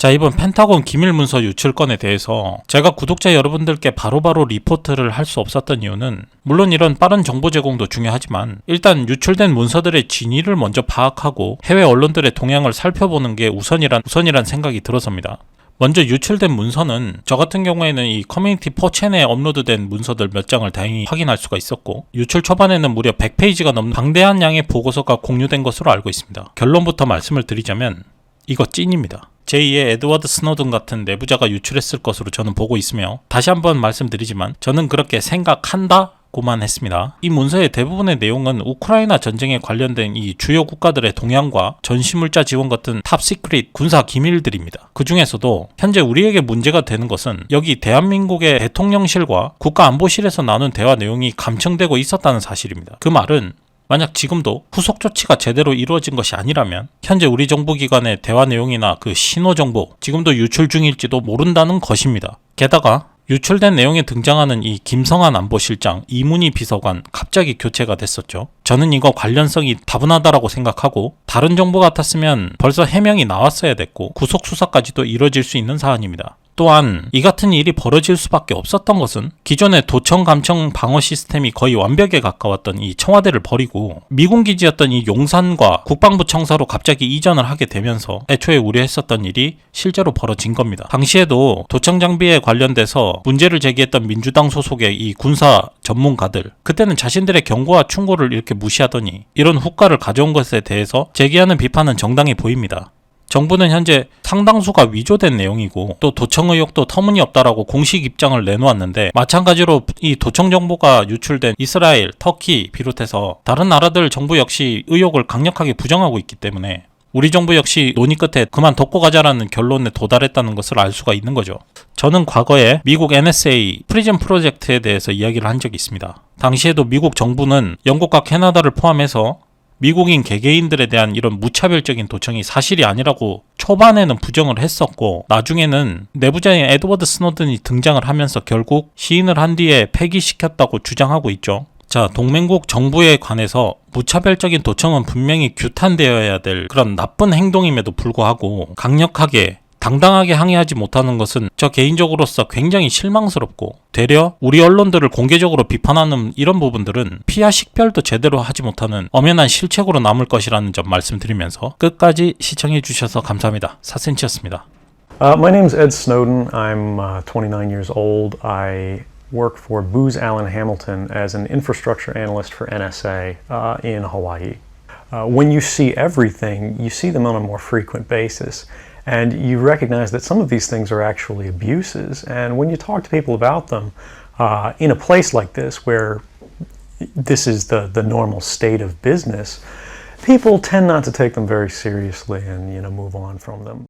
자, 이번 펜타곤 기밀 문서 유출 건에 대해서 제가 구독자 여러분들께 바로바로 리포트를 할 수 없었던 이유는 물론 이런 빠른 정보 제공도 중요하지만 일단 유출된 문서들의 진위를 먼저 파악하고 해외 언론들의 동향을 살펴보는 게 우선이란 우선이란 생각이 들어서입니다. 먼저 유출된 문서는 저 같은 경우에는 이 커뮤니티 4채널에 업로드된 문서들 몇 장을 다행히 확인할 수가 있었고 유출 초반에는 무려 100페이지가 넘는 방대한 양의 보고서가 공유된 것으로 알고 있습니다. 결론부터 말씀을 드리자면 이거 찐입니다. 제2의 에드워드 스노든 같은 내부자가 유출했을 것으로 저는 보고 있으며 다시 한번 말씀드리지만 저는 그렇게 생각한다 고만 했습니다. 이 문서의 대부분의 내용은 우크라이나 전쟁에 관련된 이 주요 국가들의 동향과 전시물자 지원 같은 탑 시크릿 군사 기밀들입니다. 그 중에서도 현재 우리에게 문제가 되는 것은 여기 대한민국의 대통령실과 국가안보실에서 나눈 대화 내용이 감청되고 있었다는 사실입니다. 그 말은 만약 지금도 후속 조치가 제대로 이루어진 것이 아니라면 현재 우리 정부 기관의 대화 내용이나 그 신호 정보 지금도 유출 중일지도 모른다는 것입니다. 게다가 유출된 내용에 등장하는 이 김성한 안보실장, 이문희 비서관 갑자기 교체가 됐었죠. 저는 이거 관련성이 다분하다라고 생각하고 다른 정보 같았으면 벌써 해명이 나왔어야 됐고 구속 수사까지도 이뤄질 수 있는 사안입니다. 또한 이 같은 일이 벌어질 수밖에 없었던 것은 기존의 도청 감청 방어 시스템이 거의 완벽에 가까웠던 이 청와대를 버리고 미군 기지였던 이 용산과 국방부 청사로 갑자기 이전을 하게 되면서 애초에 우려했었던 일이 실제로 벌어진 겁니다. 당시에도 도청 장비에 관련돼서 문제를 제기했던 민주당 소속의 이 군사 전문가들 그때는 자신들의 경고와 충고를 이렇게 무시하더니 이런 후과를 가져온 것에 대해서 제기하는 비판은 정당히 보입니다. 정부는 현재 상당수가 위조된 내용이고 또 도청 의혹도 터무니없다라고 공식 입장을 내놓았는데 마찬가지로 이 도청 정보가 유출된 이스라엘, 터키 비롯해서 다른 나라들 정부 역시 의혹을 강력하게 부정하고 있기 때문에 우리 정부 역시 논의 끝에 그만 덮고 가자라는 결론에 도달했다는 것을 알 수가 있는 거죠. 저는 과거에 미국 NSA 프리즌 프로젝트에 대해서 이야기를 한 적이 있습니다. 당시에도 미국 정부는 영국과 캐나다를 포함해서 미국인 개개인들에 대한 이런 무차별적인 도청이 사실이 아니라고 초반에는 부정을 했었고 나중에는 내부자인 에드워드 스노든이 등장을 하면서 결국 시인을 한 뒤에 폐기시켰다고 주장하고 있죠. 자, 동맹국 정부에 관해서 무차별적인 도청은 분명히 규탄되어야 될 그런 나쁜 행동임에도 불구하고 강력하게 당당하게 항의하지 못하는 것은 저 개인적으로서 굉장히 실망스럽고 되려 우리 언론들을 공개적으로 비판하는 이런 부분들은 피하 식별도 제대로 하지 못하는 엄연한 실책으로 남을 것이라는 점 말씀드리면서 끝까지 시청해 주셔서 감사합니다. 4cm였습니다. Uh, my name's Ed Snowden. I'm uh, 29 years old. I work for Booz Allen Hamilton as an infrastructure analyst for NSA uh, in Hawaii. Uh, when you see everything, you see them on a more frequent basis. And you recognize that some of these things are actually abuses. And when you talk to people about them uh, in a place like this, where this is the, the normal state of business, people tend not to take them very seriously and you know move on from them.